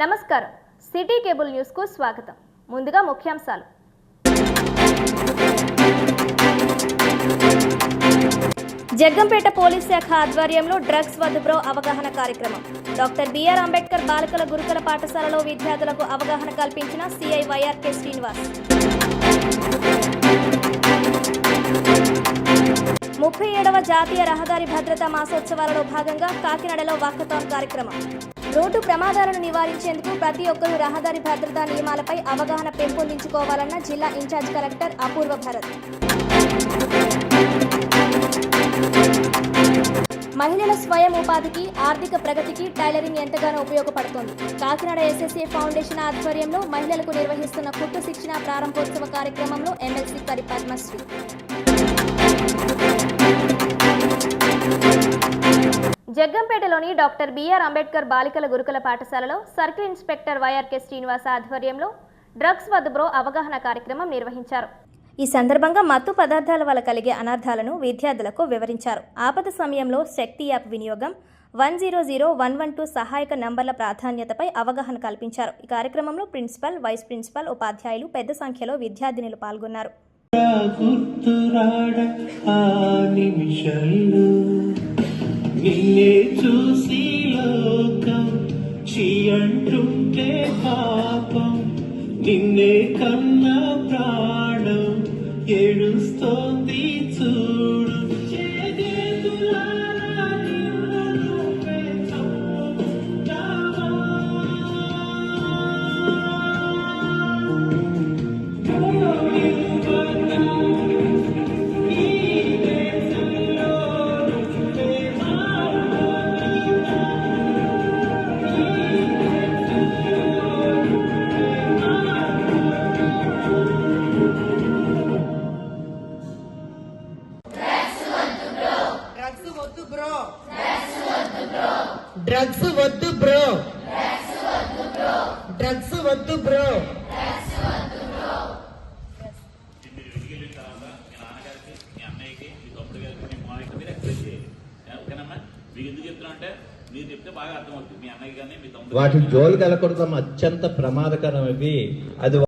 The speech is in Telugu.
నమస్కారం. సిటీ కేబుల్ న్యూస్కు స్వాగతం. ముందుగా ముఖ్యాంశాలు. జగ్గంపేట పోలీస్ శాఖ ఆధ్వర్యంలో డ్రగ్స్ వద్దు అవగాహన కార్యక్రమం. డాక్టర్ బిఆర్ అంబేద్కర్ బాలికల గురుకుల పాఠశాలలో విద్యార్థులకు అవగాహన కల్పించిన సిఐ వైఆర్కే శ్రీనివాస్. ముప్పై ఏడవ జాతీయ రహదారి భద్రతా మాసోత్సవాలలో భాగంగా కాకినాడలో వాకథాన్ కార్యక్రమం. రోడ్డు ప్రమాదాలను నివారించేందుకు ప్రతి ఒక్కరూ రహదారి భద్రతా నియమాలపై అవగాహన పెంపొందించుకోవాలన్న జిల్లా ఇన్ఛార్జ్ కలెక్టర్ అపూర్వ భరత్. మహిళల స్వయం ఉపాధికి ఆర్థిక ప్రగతికి టైలరింగ్ ఎంతగానో ఉపయోగపడుతోంది. కాకినాడ ఎస్ఎస్ఏ ఫౌండేషన్ ఆధ్వర్యంలో మహిళలకు నిర్వహిస్తున్న కుట్టు శిక్షణ ప్రారంభోత్సవ కార్యక్రమంలో ఎమ్మెల్సీ కరి పద్మశ్రీ. జగ్గంపేటలోని డాక్టర్ బిఆర్ అంబేద్కర్ బాలికల గురుకుల పాఠశాలలో సర్కిల్ ఇన్స్పెక్టర్ వైఆర్కే శ్రీనివాస్ ఆధ్వర్యంలో డ్రగ్స్ వద్ద బ్రో అవగాహన కార్యక్రమం నిర్వహించారు. ఈ సందర్భంగా మత్తు పదార్థాల వల్ల కలిగే అనర్థాలను విద్యార్థులకు వివరించారు. ఆపద సమయంలో శక్తి యాప్ వినియోగం one zero zero one one two సహాయక నంబర్ల ప్రాధాన్యతపై అవగాహన కల్పించారు. ఈ కార్యక్రమంలో ప్రిన్సిపల్ వైస్ ప్రిన్సిపల్ ఉపాధ్యాయులు పెద్ద సంఖ్యలో విద్యార్థినులు పాల్గొన్నారు. గుర్తురాడ ఆ నిమిషంలో నిన్నే చూసి లోకం చీ అంటుంటే పాపం. నిన్నే కన్న ప్రాణం ఏడుస్తోంది చూ బాగా అర్థమవుతుంది మీ అన్నయ్య కానీ మీ తమ్ముడు వాటి జోలికి వెళ్ళకూడదు అత్యంత ప్రమాదకరం ఇవి. అది